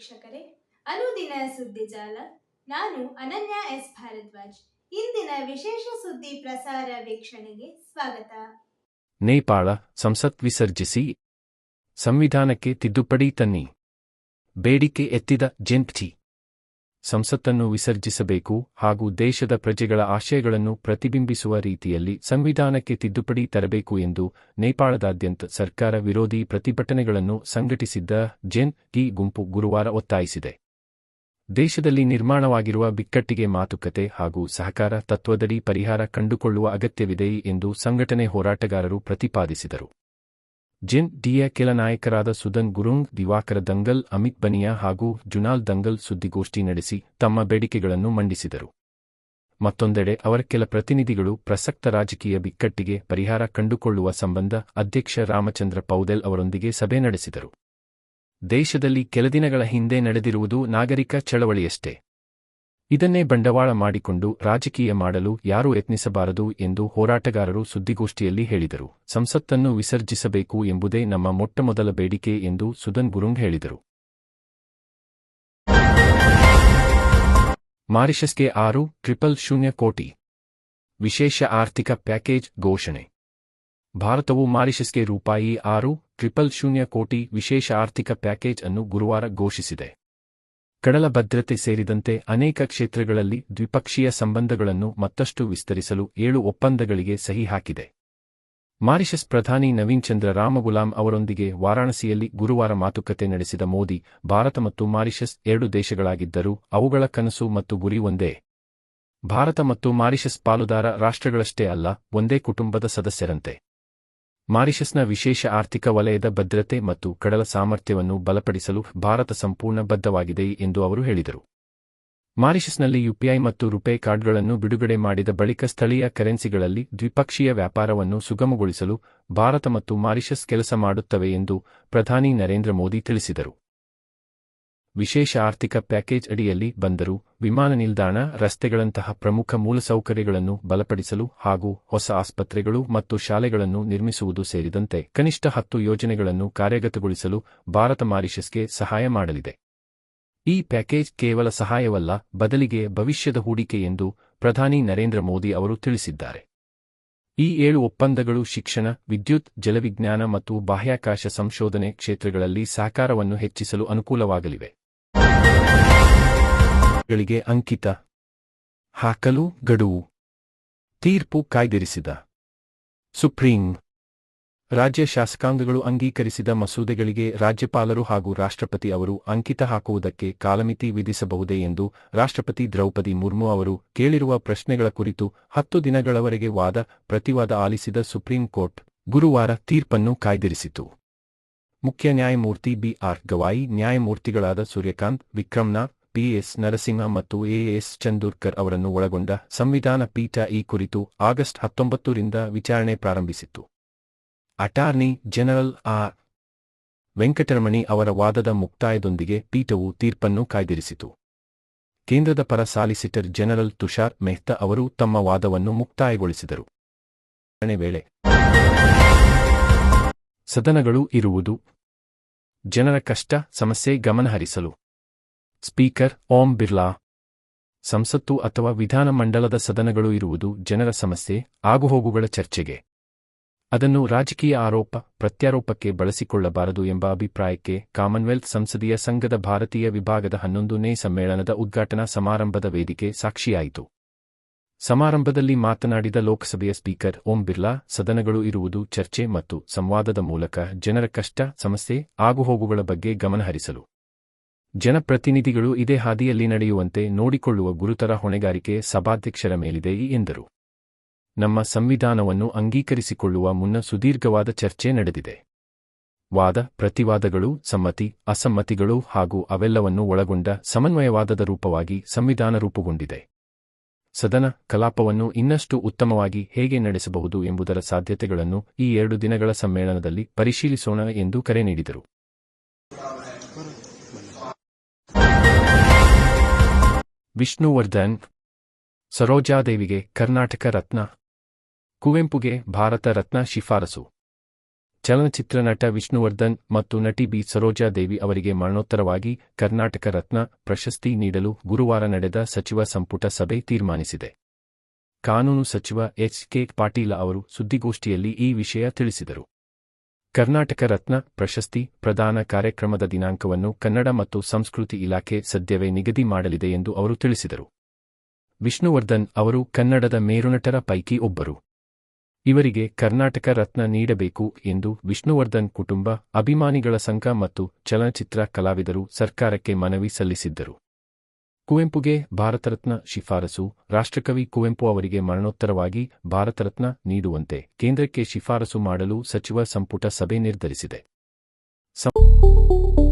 ವೀಕ್ಷಕರೇ, ಅನುದಿನ ಸುದ್ದಿ ಜಾಲ. ನಾನು ಅನನ್ಯ ಎಸ್. ಭಾರದ್ವಾಜ್. ಇಂದಿನ ವಿಶೇಷ ಸುದ್ದಿ ಪ್ರಸಾರ ವೀಕ್ಷಣೆಗೆ ಸ್ವಾಗತ. ನೇಪಾಳ ಸಂಸತ್ ವಿಸರ್ಜಿಸಿ. ಸಂವಿಧಾನಕ್ಕೆ ತಿದ್ದುಪಡಿ ತನ್ನಿ. ಬೇಡಿಕೆ ಎತ್ತಿದ ಜೆನ್ಟಿ ಸಂಸತ್ತನ್ನು ವಿಸರ್ಜಿಸಬೇಕು ಹಾಗೂ ದೇಶದ ಪ್ರಜೆಗಳ ಆಶಯಗಳನ್ನು ಪ್ರತಿಬಿಂಬಿಸುವ ರೀತಿಯಲ್ಲಿ ಸಂವಿಧಾನಕ್ಕೆ ತಿದ್ದುಪಡಿ ತರಬೇಕು ಎಂದು ನೇಪಾಳದಾದ್ಯಂತ ಸರ್ಕಾರ ವಿರೋಧಿ ಪ್ರತಿಭಟನೆಗಳನ್ನು ಸಂಘಟಿಸಿದ್ದ ಜೆನ್ ಟಿ ಗುಂಪು ಗುರುವಾರ ಒತ್ತಾಯಿಸಿದೆ. ದೇಶದಲ್ಲಿ ನಿರ್ಮಾಣವಾಗಿರುವ ಬಿಕ್ಕಟ್ಟಿಗೆ ಮಾತುಕತೆ ಹಾಗೂ ಸಹಕಾರ ತತ್ವದಡಿ ಪರಿಹಾರ ಕಂಡುಕೊಳ್ಳುವ ಅಗತ್ಯವಿದೆ ಎಂದು ಸಂಘಟನೆ ಹೋರಾಟಗಾರರು ಪ್ರತಿಪಾದಿಸಿದರು. ಜೆನ್ ಡಿಯ ಕೆಲ ನಾಯಕರಾದ ಸುದನ್ ಗುರುಂಗ್, ದಿವಾಕರ ದಂಗಲ್, ಅಮಿತ್ ಬನಿಯಾ ಹಾಗೂ ಜುನಾಲ್ ದಂಗಲ್ ಸುದ್ದಿಗೋಷ್ಠಿ ನಡೆಸಿ ತಮ್ಮ ಬೇಡಿಕೆಗಳನ್ನು ಮಂಡಿಸಿದರು. ಮತ್ತೊಂದೆಡೆ ಅವರ ಕೆಲ ಪ್ರತಿನಿಧಿಗಳು ಪ್ರಸಕ್ತ ರಾಜಕೀಯ ಬಿಕ್ಕಟ್ಟಿಗೆ ಪರಿಹಾರ ಕಂಡುಕೊಳ್ಳುವ ಸಂಬಂಧ ಅಧ್ಯಕ್ಷ ರಾಮಚಂದ್ರ ಪೌದೆಲ್ ಅವರೊಂದಿಗೆ ಸಭೆ ನಡೆಸಿದರು. ದೇಶದಲ್ಲಿ ಕೆಲ ದಿನಗಳ ಹಿಂದೆ ನಡೆದಿರುವುದು ನಾಗರಿಕ ಚಳವಳಿಯಷ್ಟೇ. ಇದನ್ನೇ ಬಂಡವಾಳ ಮಾಡಿಕೊಂಡು ರಾಜಕೀಯ ಮಾಡಲು ಯಾರೂ ಯತ್ನಿಸಬಾರದು ಎಂದು ಹೋರಾಟಗಾರರು ಸುದ್ದಿಗೋಷ್ಠಿಯಲ್ಲಿ ಹೇಳಿದರು. ಸಂಸತ್ತನ್ನು ವಿಸರ್ಜಿಸಬೇಕು ಎಂಬುದೇ ನಮ್ಮ ಮೊಟ್ಟಮೊದಲ ಬೇಡಿಕೆ ಎಂದು ಸುದನ್ ಗುರುಂಗ್ ಹೇಳಿದರು. ಮಾರಿಷಸ್ಗೆ ಆರು, ಟ್ರಿಪಲ್ ಶೂನ್ಯ ಕೋಟಿ. ವಿಶೇಷ ಆರ್ಥಿಕ ಪ್ಯಾಕೇಜ್ ಘೋಷಣೆ. ಭಾರತವು ಮಾರಿಷಸ್ಗೆ ರೂಪಾಯಿ ಆರು, ಟ್ರಿಪಲ್ ಶೂನ್ಯ ಕೋಟಿ ವಿಶೇಷ ಆರ್ಥಿಕ ಪ್ಯಾಕೇಜ್ ಅನ್ನು ಗುರುವಾರ ಘೋಷಿಸಿದೆ. ಕಡಲ ಭದ್ರತೆ ಸೇರಿದಂತೆ ಅನೇಕ ಕ್ಷೇತ್ರಗಳಲ್ಲಿ ದ್ವಿಪಕ್ಷೀಯ ಸಂಬಂಧಗಳನ್ನು ಮತ್ತಷ್ಟು ವಿಸ್ತರಿಸಲು ಏಳು ಒಪ್ಪಂದಗಳಿಗೆ ಸಹಿ ಹಾಕಿದೆ. ಮಾರಿಷಸ್ ಪ್ರಧಾನಿ ನವೀನ್ ಚಂದ್ರ ರಾಮಗುಲಾಂ ಅವರೊಂದಿಗೆ ವಾರಾಣಸಿಯಲ್ಲಿ ಗುರುವಾರ ಮಾತುಕತೆ ನಡೆಸಿದ ಮೋದಿ, ಭಾರತ ಮತ್ತು ಮಾರಿಷಸ್ ಎರಡು ದೇಶಗಳಾಗಿದ್ದರೂ ಅವುಗಳ ಕನಸು ಮತ್ತು ಗುರಿ ಒಂದೇ. ಭಾರತ ಮತ್ತು ಮಾರಿಷಸ್ ಪಾಲುದಾರ ರಾಷ್ಟ್ರಗಳಷ್ಟೇ ಅಲ್ಲ, ಒಂದೇ ಕುಟುಂಬದ ಸದಸ್ಯರಂತೆ. ಮಾರಿಷಸ್ನ ವಿಶೇಷ ಆರ್ಥಿಕ ವಲಯದ ಭದ್ರತೆ ಮತ್ತು ಕಡಲ ಸಾಮರ್ಥ್ಯವನ್ನು ಬಲಪಡಿಸಲು ಭಾರತ ಸಂಪೂರ್ಣ ಬದ್ಧವಾಗಿದೆ ಎಂದು ಅವರು ಹೇಳಿದರು. ಮಾರಿಷಸ್ನಲ್ಲಿ ಯುಪಿಐ ಮತ್ತು ರುಪೇ ಕಾರ್ಡ್ಗಳನ್ನು ಬಿಡುಗಡೆ ಮಾಡಿದ ಬಳಿಕ ಸ್ಥಳೀಯ ಕರೆನ್ಸಿಗಳಲ್ಲಿ ದ್ವಿಪಕ್ಷೀಯ ವ್ಯಾಪಾರವನ್ನು ಸುಗಮಗೊಳಿಸಲು ಭಾರತ ಮತ್ತು ಮಾರಿಷಸ್ ಕೆಲಸ ಮಾಡುತ್ತವೆ ಎಂದು ಪ್ರಧಾನಿ ನರೇಂದ್ರ ಮೋದಿ ತಿಳಿಸಿದರು. ವಿಶೇಷ ಆರ್ಥಿಕ ಪ್ಯಾಕೇಜ್ ಅಡಿಯಲ್ಲಿ ಬಂದರು ವಿಮಾನ ನಿಲ್ದಾಣ, ರಸ್ತೆಗಳಂತಹ ಪ್ರಮುಖ ಮೂಲಸೌಕರ್ಯಗಳನ್ನು ಬಲಪಡಿಸಲು ಹಾಗೂ ಹೊಸ ಆಸ್ಪತ್ರೆಗಳು ಮತ್ತು ಶಾಲೆಗಳನ್ನು ನಿರ್ಮಿಸುವುದು ಸೇರಿದಂತೆ ಕನಿಷ್ಠ ಹತ್ತು ಯೋಜನೆಗಳನ್ನು ಕಾರ್ಯಗತಗೊಳಿಸಲು ಭಾರತ ಮಾರಿಷಸ್ಗೆ ಸಹಾಯ ಮಾಡಲಿದೆ. ಈ ಪ್ಯಾಕೇಜ್ ಕೇವಲ ಸಹಾಯವಲ್ಲ, ಬದಲಿಗೆ ಭವಿಷ್ಯದ ಹೂಡಿಕೆ ಎಂದು ಪ್ರಧಾನಿ ನರೇಂದ್ರ ಮೋದಿ ಅವರು ತಿಳಿಸಿದ್ದಾರೆ. ಈ ಏಳು ಒಪ್ಪಂದಗಳು ಶಿಕ್ಷಣ, ವಿದ್ಯುತ್, ಜಲವಿಜ್ಞಾನ ಮತ್ತು ಬಾಹ್ಯಾಕಾಶ ಸಂಶೋಧನೆ ಕ್ಷೇತ್ರಗಳಲ್ಲಿ ಸಹಕಾರವನ್ನು ಹೆಚ್ಚಿಸಲು ಅನುಕೂಲವಾಗಲಿವೆ. ಗಳಿಗೆ ಅಂಕಿತ. ಹಾಕಲು ಗಡುವು. ತೀರ್ಪು ಕಾಯ್ದಿರಿಸಿದ. ಸುಪ್ರೀಂ. ರಾಜ್ಯ ಶಾಸಕಾಂಗಗಳು ಅಂಗೀಕರಿಸಿದ ಮಸೂದೆಗಳಿಗೆ ರಾಜ್ಯಪಾಲರು ಹಾಗೂ ರಾಷ್ಟ್ರಪತಿ ಅವರು ಅಂಕಿತ ಹಾಕುವುದಕ್ಕೆ ಕಾಲಮಿತಿ ವಿಧಿಸಬಹುದೇ ಎಂದು ರಾಷ್ಟ್ರಪತಿ ದ್ರೌಪದಿ ಮುರ್ಮು ಅವರು ಕೇಳಿರುವ ಪ್ರಶ್ನೆಗಳ ಕುರಿತು ಹತ್ತು ದಿನಗಳವರೆಗೆ ವಾದ ಪ್ರತಿವಾದ ಆಲಿಸಿದ ಸುಪ್ರೀಂ ಕೋರ್ಟ್ ಗುರುವಾರ ತೀರ್ಪನ್ನು ಕಾಯ್ದಿರಿಸಿತು. ಮುಖ್ಯ ನ್ಯಾಯಮೂರ್ತಿ ಬಿಆರ್ ಗವಾಯಿ, ನ್ಯಾಯಮೂರ್ತಿಗಳಾದ ಸೂರ್ಯಕಾಂತ್, ವಿಕ್ರಮ್ನಾಥ್ ಪಿಎಸ್ ನರಸಿಂಹ ಮತ್ತು ಎಎಸ್ ಚಂದೂರ್ಕರ್ ಅವರನ್ನು ಒಳಗೊಂಡ ಸಂವಿಧಾನ ಪೀಠ ಈ ಕುರಿತು ಆಗಸ್ಟ್ ಹತ್ತೊಂಬತ್ತರಿಂದ ವಿಚಾರಣೆ ಪ್ರಾರಂಭಿಸಿತ್ತು. Attorney general R. ವೆಂಕಟರಮಣಿ ಅವರ ವಾದದ ಮುಕ್ತಾಯದೊಂದಿಗೆ ಪೀಠವು ತೀರ್ಪನ್ನು ಕಾಯ್ದಿರಿಸಿತು. ಕೇಂದ್ರದ ಪರ ಸಾಲಿಸಿಟರ್ ಜನರಲ್ ತುಷಾರ್ ಮೆಹ್ತಾ ಅವರು ತಮ್ಮ ವಾದವನ್ನು ಮುಕ್ತಾಯಗೊಳಿಸಿದರು. ವೇಳೆ ಸದನಗಳು ಇರುವುದು, ಜನರ ಕಷ್ಟ, ಸಮಸ್ಯೆ ಗಮನಹರಿಸಲು ಸ್ಪೀಕರ್ ಓಂ ಬಿರ್ಲಾ. ಸಂಸತ್ತು ಅಥವಾ ವಿಧಾನಮಂಡಲದ ಸದನಗಳು ಇರುವುದು ಜನರ ಸಮಸ್ಯೆ, ಆಗುಹೋಗುಗಳ ಚರ್ಚೆಗೆ. ಅದನ್ನು ರಾಜಕೀಯ ಆರೋಪ, ಪ್ರತ್ಯಾರೋಪಕ್ಕೆ ಬಳಸಿಕೊಳ್ಳಬಾರದು ಎಂಬ ಅಭಿಪ್ರಾಯಕ್ಕೆ ಕಾಮನ್ವೆಲ್ತ್ ಸಂಸದೀಯ ಸಂಘದ ಭಾರತೀಯ ವಿಭಾಗದ ಹನ್ನೊಂದನೇ ಸಮ್ಮೇಳನದ ಉದ್ಘಾಟನಾ ಸಮಾರಂಭದ ವೇದಿಕೆ ಸಾಕ್ಷಿಯಾಯಿತು. ಸಮಾರಂಭದಲ್ಲಿ ಮಾತನಾಡಿದ ಲೋಕಸಭೆಯ ಸ್ಪೀಕರ್ ಓಂ ಬಿರ್ಲಾ, ಸದನಗಳು ಇರುವುದು ಚರ್ಚೆ ಮತ್ತು ಸಂವಾದದ ಮೂಲಕ ಜನರ ಕಷ್ಟ, ಸಮಸ್ಯೆ, ಆಗುಹೋಗುಗಳ ಬಗ್ಗೆ ಗಮನಹರಿಸಲು. ಜನಪ್ರತಿನಿಧಿಗಳು ಇದೇ ಹಾದಿಯಲ್ಲಿ ನಡೆಯುವಂತೆ ನೋಡಿಕೊಳ್ಳುವ ಗುರುತರ ಹೊಣೆಗಾರಿಕೆ ಸಭಾಧ್ಯಕ್ಷರ ಮೇಲಿದೆ ಎಂದರು. ನಮ್ಮ ಸಂವಿಧಾನವನ್ನು ಅಂಗೀಕರಿಸಿಕೊಳ್ಳುವ ಮುನ್ನ ಸುದೀರ್ಘವಾದ ಚರ್ಚೆ ನಡೆದಿದೆ. ವಾದ, ಪ್ರತಿವಾದಗಳು, ಸಮ್ಮತಿ, ಅಸಮ್ಮತಿಗಳು ಹಾಗೂ ಅವೆಲ್ಲವನ್ನು ಒಳಗೊಂಡ ಸಮನ್ವಯವಾದದ ರೂಪವಾಗಿ ಸಂವಿಧಾನ ರೂಪುಗೊಂಡಿದೆ. ಸದನ ಕಲಾಪವನ್ನು ಇನ್ನಷ್ಟು ಉತ್ತಮವಾಗಿ ಹೇಗೆ ನಡೆಸಬಹುದು ಎಂಬುದರ ಸಾಧ್ಯತೆಗಳನ್ನು ಈ ಎರಡು ದಿನಗಳ ಸಮ್ಮೇಳನದಲ್ಲಿ ಪರಿಶೀಲಿಸೋಣ ಎಂದು ಕರೆ ನೀಡಿದರು. ವಿಷ್ಣುವರ್ಧನ್, ಸರೋಜಾದೇವಿಗೆ ಕರ್ನಾಟಕ ರತ್ನ, ಕುವೆಂಪುಗೆ ಭಾರತ ರತ್ನ ಶಿಫಾರಸು. ಚಲನಚಿತ್ರ ನಟ ವಿಷ್ಣುವರ್ಧನ್ ಮತ್ತು ನಟಿ ಬಿ. ಸರೋಜಾದೇವಿ ಅವರಿಗೆ ಮರಣೋತ್ತರವಾಗಿ ಕರ್ನಾಟಕ ರತ್ನ ಪ್ರಶಸ್ತಿ ನೀಡಲು ಗುರುವಾರ ನಡೆದ ಸಚಿವ ಸಂಪುಟ ಸಭೆ ತೀರ್ಮಾನಿಸಿದೆ. ಕಾನೂನು ಸಚಿವ ಎಚ್. ಕೆ. ಪಾಟೀಲ ಅವರು ಸುದ್ದಿಗೋಷ್ಠಿಯಲ್ಲಿ ಈ ವಿಷಯ ತಿಳಿಸಿದರು. ಕರ್ನಾಟಕ ರತ್ನ ಪ್ರಶಸ್ತಿ ಪ್ರದಾನ ಕಾರ್ಯಕ್ರಮದ ದಿನಾಂಕವನ್ನು ಕನ್ನಡ ಮತ್ತು ಸಂಸ್ಕೃತಿ ಇಲಾಖೆ ಸದ್ಯವೇ ನಿಗದಿ ಮಾಡಲಿದೆ ಎಂದು ಅವರು ತಿಳಿಸಿದರು. ವಿಷ್ಣುವರ್ಧನ್ ಅವರು ಕನ್ನಡದ ಮೇರುನಟರ ಪೈಕಿ ಒಬ್ಬರು. ಇವರಿಗೆ ಕರ್ನಾಟಕ ರತ್ನ ನೀಡಬೇಕು ಎಂದು ವಿಷ್ಣುವರ್ಧನ್ ಕುಟುಂಬ, ಅಭಿಮಾನಿಗಳ ಸಂಘ ಮತ್ತು ಚಲನಚಿತ್ರ ಕಲಾವಿದರು ಸರ್ಕಾರಕ್ಕೆ ಮನವಿ ಸಲ್ಲಿಸಿದ್ದರು. ಕುವೆಂಪುಗೆ ಭಾರತರತ್ನ ಶಿಫಾರಸು, ರಾಷ್ಟ್ರಕವಿ ಕುವೆಂಪು ಅವರಿಗೆ ಮರಣೋತ್ತರವಾಗಿ ಭಾರತರತ್ನ ನೀಡುವಂತೆ ಕೇಂದ್ರಕ್ಕೆ ಶಿಫಾರಸು ಮಾಡಲು ಸಚಿವ ಸಂಪುಟ ಸಭೆ ನಿರ್ಧರಿಸಿದೆ.